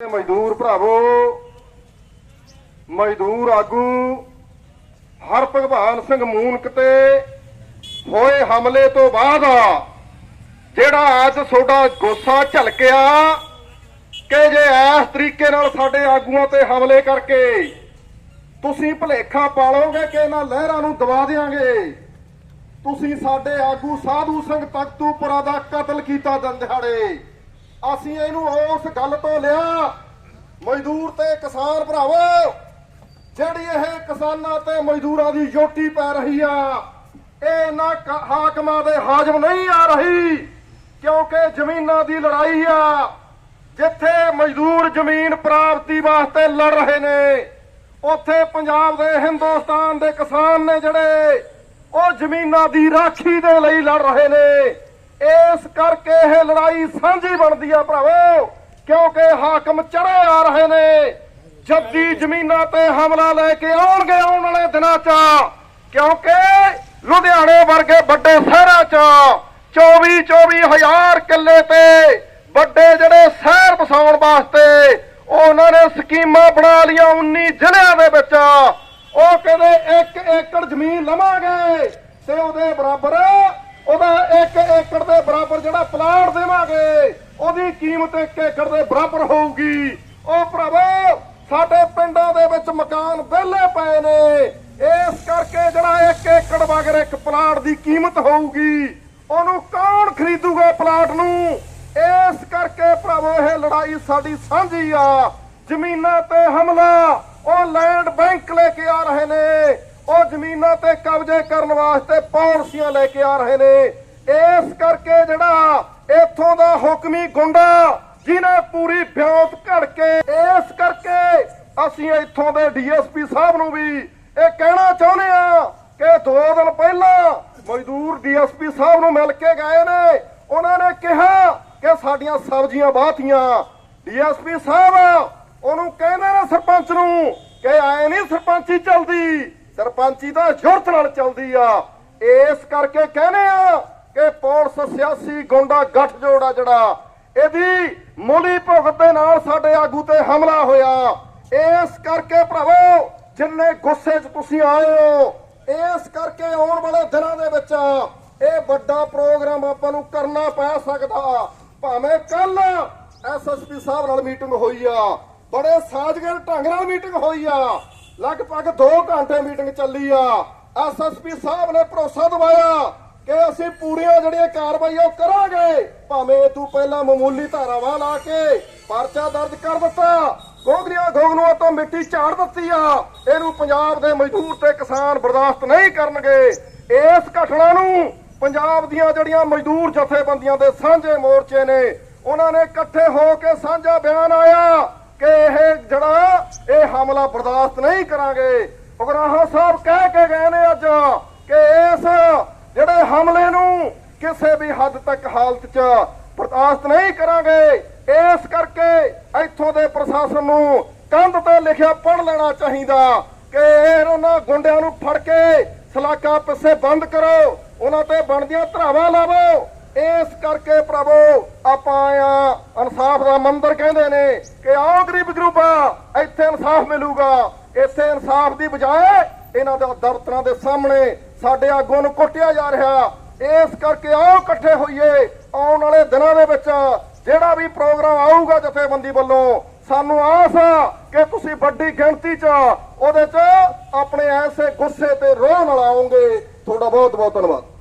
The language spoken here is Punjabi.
ਮਜ਼ਦੂਰ ਭਰਾਵੋ, ਮਜ਼ਦੂਰ ਆਗੂ, ਹਰ ਭਗਵਾਨ ਸਿੰਘ ਮੂਨਕ ਤੇ ਹੋਏ ਹਮਲੇ ਤੋਂ ਬਾਅਦ ਜਿਹੜਾ ਅੱਜ ਤੁਹਾਡਾ ਗੁੱਸਾ ਝਲਕਿਆ ਕਿ ਜੇ ਇਸ ਤਰੀਕੇ ਨਾਲ ਸਾਡੇ ਆਗੂਆਂ ਤੇ ਹਮਲੇ ਕਰਕੇ ਤੁਸੀਂ ਭਲੇਖਾ ਪਾਲੋਗੇ ਕਿ ਇਹਨਾਂ ਲਹਿਰਾਂ ਨੂੰ ਦਬਾ ਦੇਾਂਗੇ ਤੁਸੀਂ ਸਾਡੇ ਆਗੂ ਸਾਧੂ ਸਿੰਘ ਤਖਤੂਪੁਰਾ ਦਾ ਕਤਲ ਕੀਤਾ ਦਿਨ ਦਿਹਾੜੇ ਅਸੀਂ ਇਹਨੂੰ ਉਸ ਗੱਲ ਤੋਂ ਲਿਆ, ਮਜ਼ਦੂਰ ਤੇ ਕਿਸਾਨ ਭਰਾਵੋ, ਜਿਹੜੀ ਇਹ ਕਿਸਾਨਾਂ ਤੇ ਮਜ਼ਦੂਰਾਂ ਦੀ ਜੋਟੀ ਪੈ ਰਹੀ ਆ, ਇਹ ਨਾ ਹਾਕਮਾਂ ਦੇ ਹਾਜ਼ਮ ਨਹੀਂ ਆ ਰਹੀ, ਕਿਉਂਕਿ ਜ਼ਮੀਨਾਂ ਦੀ ਲੜਾਈ ਆ, ਜਿੱਥੇ ਮਜ਼ਦੂਰ ਜ਼ਮੀਨ ਪ੍ਰਾਪਤੀ ਵਾਸਤੇ ਲੜ ਰਹੇ ਨੇ, ਉੱਥੇ ਪੰਜਾਬ ਦੇ ਹਿੰਦੁਸਤਾਨ ਦੇ ਕਿਸਾਨ ਨੇ ਜਿਹੜੇ, ਉਹ ਜ਼ਮੀਨਾਂ ਦੀ ਰਾਖੀ ਦੇ ਲਈ ਲੜ ਰਹੇ ਨੇ। ਇਸ ਕਰਕੇ ਇਹ ਲੜਾਈ ਸਾਂਝੀ ਬਣਦੀ ਆ ਭਰਾਵੋ, ਕਿਉਂਕਿ ਹਾਕਮ ਚੜੇ ਆ ਰਹੇ ਨੇ। ਜੱਦੀ ਜ਼ਮੀਨਾਂ ਤੇ ਹਮਲਾ ਲੈ ਕੇ ਆਉਣਗੇ ਆਉਣ ਵਾਲੇ ਦਿਨਾਂ 'ਚ, ਕਿਉਂਕਿ ਲੁਧਿਆਣੇ ਵਰਗੇ ਵੱਡੇ ਸ਼ਹਿਰਾਂ 'ਚ 24 24 ਹਜ਼ਾਰ ਕਿੱਲੇ ਤੇ ਵੱਡੇ ਜਿਹੜੇ ਸ਼ਹਿਰ ਵਸਾਉਣ ਵਾਸਤੇ ਉਹਨਾਂ ਨੇ ਸਕੀਮਾਂ ਬਣਾ ਲੀਆਂ 19 ਜ਼ਿਲ੍ਹਿਆਂ ਦੇ ਵਿੱਚ। ਉਹ ਕਹਿੰਦੇ 1 ਏਕੜ ਜ਼ਮੀਨ ਲਵਾਂਗੇ ਤੇ ਉਹਦੇ ਬਰਾਬਰ ਉਹਦਾ 1 ਏਕੜ ਦੇ ਬਰਾਬਰ ਜਿਹੜਾ ਪਲਾਟ ਦੇਵਾਂਗੇ, ਉਹਦੀ ਕੀਮਤ 1 ਏਕੜ ਦੇ ਬਰਾਬਰ ਹੋਊਗੀ। ਉਹ ਭਰਾਵੋ, ਸਾਡੇ ਪਿੰਡਾਂ ਦੇ ਵਿੱਚ ਮਕਾਨ ਵਿਹਲੇ ਪਏ ਨੇ। ਇਸ ਕਰਕੇ ਜਿਹੜਾ 1 ਏਕੜ ਵਗਰ ਇੱਕ ਪਲਾਟ ਦੀ ਕੀਮਤ ਹੋਊਗੀ, ਉਹਨੂੰ ਕੌਣ ਖਰੀਦੂਗਾ ਪਲਾਟ ਨੂੰ? ਇਸ ਕਰਕੇ ਭਰਾਵੋ, ਇਹ ਲੜਾਈ ਸਾਡੀ ਸਾਂਝੀ ਆ। ਜ਼ਮੀਨਾਂ ਤੇ ਹਮਲਾ, ਉਹ ਲੈਂਡ ਬੈਂਕ ਲੈ ਕੇ ਉਹ ਤੇ ਕਬਜ਼ੇ ਕਰਨ ਵਾਸਤੇ ਪਾਲਿਸੀਆਂ ਲੈ ਕੇ ਆ ਰਹੇ ਨੇ। ਇਸ ਕਰਕੇ ਜਿਹੜਾ ਇੱਥੋਂ ਦਾ ਹੁਕਮੀ ਗੁੰਡਾ ਜਿਹਨੇ ਪੂਰੀ ਬਿਆੰਤ ਘੜ ਕੇ ਇਸ ਕਰਕੇ ਅਸੀਂ ਇੱਥੋਂ ਦੇ ਡੀਐਸਪੀ ਸਾਹਿਬ ਨੂੰ ਵੀ ਇਹ ਕਹਿਣਾ ਚਾਹੁੰਦੇ ਆ ਕਿ ਦੋ ਦਿਨ ਪਹਿਲਾਂ ਮਜ਼ਦੂਰ ਡੀਐਸਪੀ ਸਾਹਿਬ ਨੂੰ ਮਿਲ ਕੇ ਗਏ ਨੇ। ਉਹਨਾਂ ਨੇ ਕਿਹਾ ਕਿ ਸਾਡੀਆਂ ਸਬਜ਼ੀਆਂ ਬਾਤੀਆਂ ਡੀਐਸਪੀ ਸਾਹਿਬ, ਉਹਨੂੰ ਕਹਿੰਦੇ ਨੇ ਸਰਪੰਚ ਨੂੰ ਕਿ ਐ ਨਹੀਂ ਸਰਪੰਚੀ ਚਲਦੀ। ਸਰਪੰਚੀ ਤਾਂ ਜ਼ੁਰਤ ਨਾਲ ਚੱਲਦੀ ਆ। ਇਸ ਕਰਕੇ ਕਹਿੰਦੇ ਆ ਕਿ ਪੁਲਿਸ ਸਿਆਸੀ ਗੁੰਡਾ ਗੱਠਜੋੜ ਆ ਜਿਹੜਾ। ਇਹਦੀ ਮੂਲੀ ਭੁਗਤ ਦੇ ਨਾਲ ਸਾਡੇ ਆਗੂ ਤੇ ਹਮਲਾ ਹੋਇਆ। ਇਸ ਕਰਕੇ ਭਰਾਵੋ, ਜਿੰਨੇ ਗੁੱਸੇ 'ਚ ਤੁਸੀਂ ਆਏ ਹੋ, ਇਸ ਕਰਕੇ ਆਉਣ ਵਾਲੇ ਦਿਨਾਂ ਦੇ ਵਿੱਚ ਇਹ ਵੱਡਾ ਪ੍ਰੋਗਰਾਮ ਆਪਾਂ ਨੂੰ ਕਰਨਾ ਪੈ ਸਕਦਾ। ਭਾਵੇਂ ਕੱਲ ਐਸਐਸਪੀ ਸਾਹਿਬ ਨਾਲ ਮੀਟਿੰਗ ਹੋਈ ਆ, ਬੜੇ ਸਾਜਗਰ ਢੰਗ ਨਾਲ ਮੀਟਿੰਗ ਹੋਈ ਆ। ਲਗਭਗ 2 ਘੰਟੇ ਮੀਟਿੰਗ ਚੱਲੀ ਆ। ਐਸਐਸਪੀ ਸਾਹਿਬ ਨੇ ਭਰੋਸਾ ਦਿਵਾਇਆ ਕਿ ਅਸੀਂ ਪੂਰੀਆਂ ਜਿਹੜੀਆਂ ਕਾਰਵਾਈਆਂ ਉਹ ਕਰਾਂਗੇ। ਭਾਵੇਂ ਇਹ ਤੋਂ ਪਹਿਲਾਂ ਮਾਮੂਲੀ ਧਾਰਾਵਾਂ ਲਾ ਕੇ ਪਰਚਾ ਦਰਜ ਕਰ ਦਿੱਤਾ। ਗੋਗਰੀਆਂ ਗੋਗਨੂਆਂ ਤੋਂ ਮਿੱਟੀ ਝਾੜ ਦਿੱਤੀ ਆ। ਇਹਨੂੰ ਪੰਜਾਬ ਦੇ ਮਜ਼ਦੂਰ ਤੇ ਕਿਸਾਨ ਬਰਦਾਸ਼ਤ ਨਹੀਂ ਕਰਨਗੇ। ਇਸ ਘਟਨਾ ਨੂੰ ਪੰਜਾਬ ਦੀਆਂ ਜਿਹੜੀਆਂ ਮਜ਼ਦੂਰ ਜਥੇਬੰਦੀਆਂ ਦੇ ਸਾਂਝੇ ਮੋਰਚੇ ਨੇ, ਉਹਨਾਂ ਨੇ ਇਕੱਠੇ ਹੋ ਕੇ ਸਾਂਝਾ ਬਿਆਨ ਆਇਆ। ਕਿ ਇਹ ਜਿਹੜਾ ਇਹ ਹਮਲਾ ਬਰਦਾਸ਼ਤ ਨਹੀਂ ਕਰਾਂਗੇ, ਉਗਰਾਹਾਂ ਸਾਹਿਬ ਕਹਿ ਕੇ ਗਏ ਨੇ ਅੱਜ ਕਿ ਇਸ ਜਿਹੜੇ ਹਮਲੇ ਨੂੰ ਕਿਸੇ ਵੀ ਹੱਦ ਤੱਕ ਹਾਲਤ 'ਚ ਬਰਦਾਸ਼ਤ ਨਹੀਂ ਕਰਾਂਗੇ, ਇਸ ਕਰਕੇ ਇੱਥੋਂ ਦੇ ਪ੍ਰਸ਼ਾਸਨ ਨੂੰ ਕੰਧ ਤੇ ਲਿਖਿਆ ਪੜ ਲੈਣਾ ਚਾਹੀਦਾ ਕਿ ਇਹ ਉਹਨਾਂ ਗੁੰਡਿਆਂ ਨੂੰ ਫੜ ਕੇ ਸਲਾਕਾ ਪਿੱਛੇ ਬੰਦ ਕਰੋ, ਉਹਨਾਂ ਤੇ ਬਣਦੀਆਂ ਧਰਾਵਾਂ ਲਾਵੋ। ਇਸ ਕਰਕੇ ਪ੍ਰਭੂ, ਆਪਾਂ ਆ ਇਨਸਾਫ ਦਾ ਮੰਦਰ ਕਹਿੰਦੇ ਨੇ ਕਿ ਆਓ ਗਰੀਬ ਗਰੂਪਾ ਇੱਥੇ ਇਨਸਾਫ ਮਿਲੂਗਾ। ਇੱਥੇ ਇਨਸਾਫ ਦੀ ਬਜਾਏ ਇਹਨਾਂ ਦੇ ਦਫ਼ਤਰਾਂ ਦੇ ਸਾਹਮਣੇ ਸਾਡੇ ਆਗੂਆਂ ਨੂੰ ਕੁੱਟਿਆ ਜਾ ਰਿਹਾ। ਇਸ ਕਰਕੇ ਆਓ ਇਕੱਠੇ ਹੋਈਏ, ਆਉਣ ਵਾਲੇ ਦਿਨਾਂ ਦੇ ਵਿੱਚ ਜਿਹੜਾ ਵੀ ਪ੍ਰੋਗਰਾਮ ਆਊਗਾ ਜਥੇਬੰਦੀ ਵੱਲੋਂ, ਸਾਨੂੰ ਆਸ ਆ ਕਿ ਤੁਸੀਂ ਵੱਡੀ ਗਿਣਤੀ 'ਚ ਉਹਦੇ 'ਚ ਆਪਣੇ ਐਸੇ ਗੁੱਸੇ ਤੇ ਰੋਹ ਨਾਲ ਆਓਗੇ। ਤੁਹਾਡਾ ਬਹੁਤ ਬਹੁਤ ਧੰਨਵਾਦ।